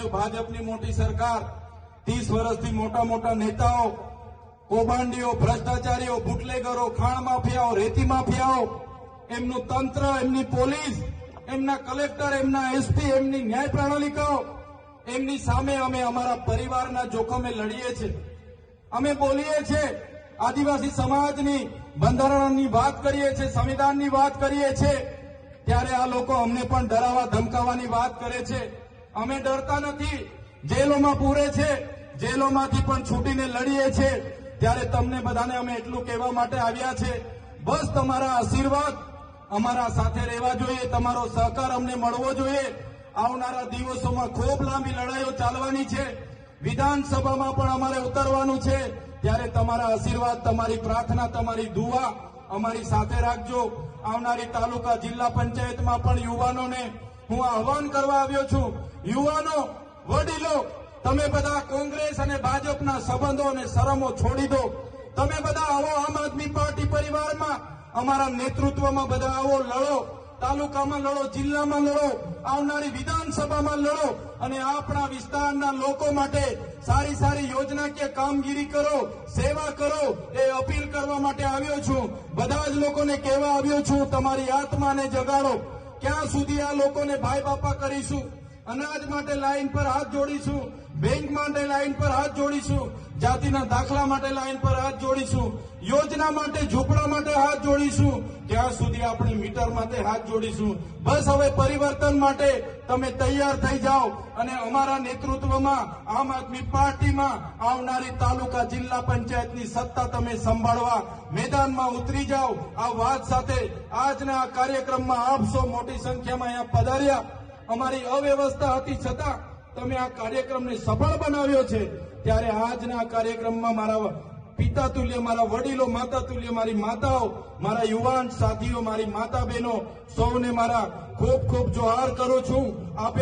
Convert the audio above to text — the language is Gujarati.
ભાજપની મોટી સરકાર, ત્રીસ વર્ષથી મોટા મોટા નેતાઓ, કૌભાંડીઓ, ભ્રષ્ટાચારીઓ, બુટલેગરો, ખાણ માફિયાઓ, રેતી માફિયાઓ, એમનું તંત્ર, એમની પોલીસ, એમના કલેક્ટર, એમના એસપી એમની ન્યાય પ્રણાલિકાઓ, એમની સામે અમે અમારા પરિવારના જોખમે લડીએ છીએ. અમે બોલીએ છીએ, આદિવાસી સમાજની બંધારણની વાત કરીએ છીએ, સંવિધાનની વાત કરીએ છીએ, ત્યારે આ લોકો અમને પણ ડરાવા ધમકાવવાની વાત કરે છે. અમે ડરતા નથી. જેલોમાં પૂરે છે. જેલોમાંથી પણ છૂટીને લડીએ છીએ ત્યારે તમને બધાને અમે એટલું કહેવા માટે આવ્યા છે. બસ તમારા આશીર્વાદ, અમારા સાથે રહેવા જોઈએ. તમારો સહકાર અમને મળવો જોઈએ. આવનારા દિવસોમાં ખૂબ લાંબી લડાઈઓ ચાલવાની છે. વિધાનસભામાં પણ અમારે ઉતરવાનું છે. ત્યારે તમારા આશીર્વાદ, તમારી પ્રાર્થના, તમારી દુવા અમારી સાથે રાખજો. આવનારી તાલુકા જિલ્લા પંચાયતમાં પણ યુવાનોને હું આહવાન કરવા આવ્યો છું. યુવાનો, વડીલો, તમે બધા કોંગ્રેસ અને ભાજપના સંબંધો અને શરમો છોડી દો. તમે બધા આવો આમ આદમી પાર્ટી પરિવારમાં. અમારા નેતૃત્વમાં બધા આવો લડો. તાલુકામાં લડો, જિલ્લામાં લડો, આવનારી વિધાનસભામાં લડો અને આપણા વિસ્તારના લોકો માટે સારી સારી યોજનાકીય કામગીરી કરો, સેવા કરો એ અપીલ કરવા માટે આવ્યો છું. બધા જ લોકોને કહેવા આવ્યો છું, તમારી આત્માને જગાડો. ક્યાં સુધી આ લોકોને ભાઈ બાપા કરીશું? અનાજ માટે લાઈન પર હાથ જોડીશું, બેંક માટે લાઈન પર હાથ જોડીશું જાતિના દાખલા માટે લાઈન પર હાથ જોડીશું. યોજના માટે, ઝૂંપડા માટે હાથ જોડીશું. ત્યાં સુધી આપણે મીટર માટે હાથ જોડીશું. બસ હવે પરિવર્તન માટે તમે તૈયાર થઈ જાઓ અને અમારા નેતૃત્વમાં, આમ આદમી પાર્ટીમાં આવનારી તાલુકા જિલ્લા પંચાયતની સત્તા તમે સંભાળવા મેદાનમાં ઉતરી જાઓ. આ વાત સાથે આજના આ કાર્યક્રમમાં આપ મોટી સંખ્યામાં અહીંયા પધાર્યા. અમારી અવ્યવસ્થા હતી છતાં તમે આ કાર્યક્રમને સફળ બનાવ્યો છે, ત્યારે આજના કાર્યક્રમમાં મારા પિતા તુલ્ય, મારા વડીલો, માતા તુલ્ય, મારી માતાઓ, મારા યુવાન સાથીઓ, મારી માતા બહેનો, સૌને મારા ખૂબ ખૂબ જોહાર કરું છું. આપે